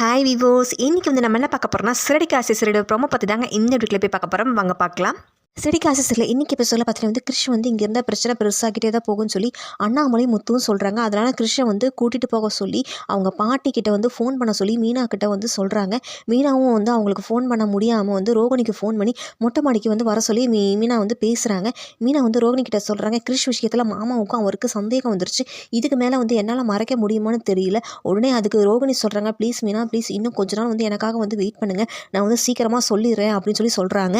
Hi விவோஸ் இன்றைக்கி வந்து நம்ம என்ன பார்க்க போகிறோம்னா சிறடிக்கு ஆசிரியரோட ப்ரோமோ பற்றி தாங்க இந்த வீட்டில் போய் பார்க்க போகிறோம் வாங்க பார்க்கலாம். சிறடிக்கு ஆசிரியரில் இன்றைக்கி சொல்ல பார்த்தீங்கன்னா வந்து கிருஷ் வந்து இங்கே இருந்தால் பிரச்சனை பெருசாகிட்டே தான் போகும்னு சொல்லி அண்ணாமலை முத்துவும் சொல்கிறாங்க அதனால் கிருஷ்ணன் வந்து கூட்டிகிட்டு போக சொல்லி அவங்க பாட்டி வந்து ஃபோன் பண்ண சொல்லி மீனா கிட்ட வந்து சொல்கிறாங்க மீனாவும் வந்து அவங்களுக்கு ஃபோன் பண்ண முடியாமல் வந்து ரோகிணிக்கு ஃபோன் பண்ணி மொட்டை மாடிக்கு வந்து வர சொல்லி மீ மீனா வந்து பேசுகிறாங்க மீனா வந்து ரோகிணி கிட்ட சொல்கிறாங்க கிருஷ் விஷயத்தில் மாமாவுக்கும் அவருக்கு சந்தேகம் வந்துருச்சு. இதுக்கு மேலே வந்து என்னால் மறைக்க முடியுமான்னு தெரியல. உடனே அதுக்கு ரோகிணி சொல்கிறாங்க ப்ளீஸ் மீனா ப்ளீஸ் இன்னும் கொஞ்ச நாள் வந்து எனக்காக வந்து வெயிட் பண்ணுங்கள் நான் வந்து சீக்கிரமாக சொல்லிடுறேன் அப்படின்னு சொல்லி சொல்கிறாங்க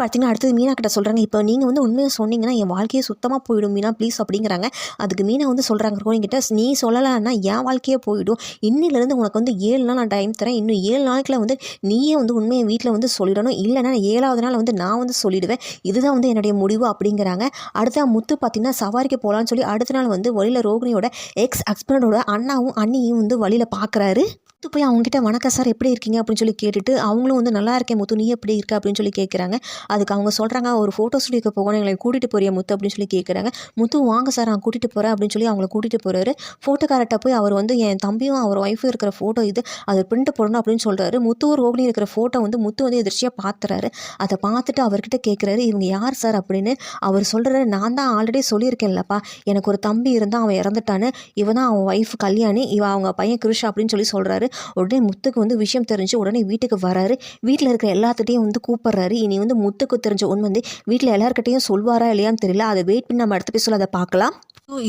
பார்த்தீங்கன்னா அடுத்தது மீனா கிட்ட சொல்கிறாங்க இப்போ நீங்கள் வந்து உண்மையை சொன்னீங்கன்னா என் வாழ்க்கையை சுத்தமாக போயிடும் மீனா ப்ளீஸ் அப்படிங்கிறாங்க. அதுக்கு மீனா வந்து சொல்கிறாங்க ரோஹினி நீ சொல்லலைன்னா என் வாழ்க்கையே போயிடும். இன்னிலேருந்து உனக்கு வந்து ஏழு நாள் நான் டைம் தரேன். இன்னும் ஏழு நாளைக்குள்ள வந்து நீயே வந்து உண்மையை வீட்டில் வந்து சொல்லிடணும். இல்லைன்னா ஏழாவது நாள் வந்து நான் வந்து சொல்லிடுவேன். இதுதான் வந்து என்னுடைய முடிவு அப்படிங்கிறாங்க. அடுத்த முத்து பார்த்தீங்கன்னா சவாரிக்கு போகலான்னு சொல்லி அடுத்த நாள் வந்து வழியில் ரோகிணியோட எக்ஸ் ஹஸ்பண்டோட அண்ணாவும் அண்ணியும் வந்து வழியில் பார்க்குறாரு முத்து போய் அவங்ககிட்ட வணக்கம் சார் எப்படி இருக்கீங்க? அப்படின்னு சொல்லி கேட்டுட்டு அவங்களும் வந்து நல்லா இருக்கேன் முத்து நீ எப்படி இருக்க? அப்படின்னு சொல்லி கேட்குறாங்க அதுக்கு அவங்க சொல்கிறாங்க ஒரு ஃபோட்டோ ஸ்டுடியோக்கு போகணும் எங்களை கூட்டிகிட்டு போறிய முத்து? அப்படின்னு சொல்லி கேட்குறாங்க முத்து வாங்க சார் நான் கூட்டிகிட்டு போகிறேன் அப்படின்னு சொல்லி அவங்கள கூட்டிகிட்டு போகிறாரு ஃபோட்டோக்காரர்கிட்ட போய் அவர் வந்து என் தம்பியும் அவர் ஒய்ஃபும் இருக்கிற ஃபோட்டோ இது அதை பிரிண்ட் போடணும் அப்படின்னு சொல்கிறாரு முத்து ரோகிணி இருக்கிற ஃபோட்டோ வந்து முத்து வந்து எதிர்ச்சியாக பார்த்துறாரு அதை பார்த்துட்டு அவர்கிட்ட கேட்குறாரு இவங்க யார் சார்? அப்படின்னு. அவர் சொல்கிறாரு நான் தான் ஆல்ரெடி சொல்லியிருக்கேன்லப்பா. எனக்கு ஒரு தம்பி இருந்தால் அவன் இறந்துட்டான்னு. இவன் தான் அவன் ஒய்ஃப் கல்யாணி. இவன் அவங்க பையன் கிருஷ் அப்படின்னு சொல்லி சொல்கிறாரு உடனே முத்துக்கு வந்து விஷயம் தெரிஞ்சு உடனே வீட்டுக்கு வராரு. வீட்டில் இருக்கிற எல்லாத்துட்டையும் வந்து கூப்பிட்றாரு. இனி வந்து முத்துக்கு தெரிஞ்ச உண்மை வந்து வீட்டில் எல்லாருக்கிட்டையும் சொல்வாரா இல்லையான்னு தெரியல. அதை வெயிட் பண்ணி நம்ம அடுத்த பேசல அதை பார்க்கலாம்.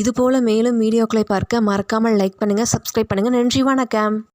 இது போல் மேலும் வீடியோக்களை பார்க்க மறக்காமல் லைக் பண்ணுங்கள் சப்ஸ்கிரைப் பண்ணுங்கள் நன்றி வணக்கம்.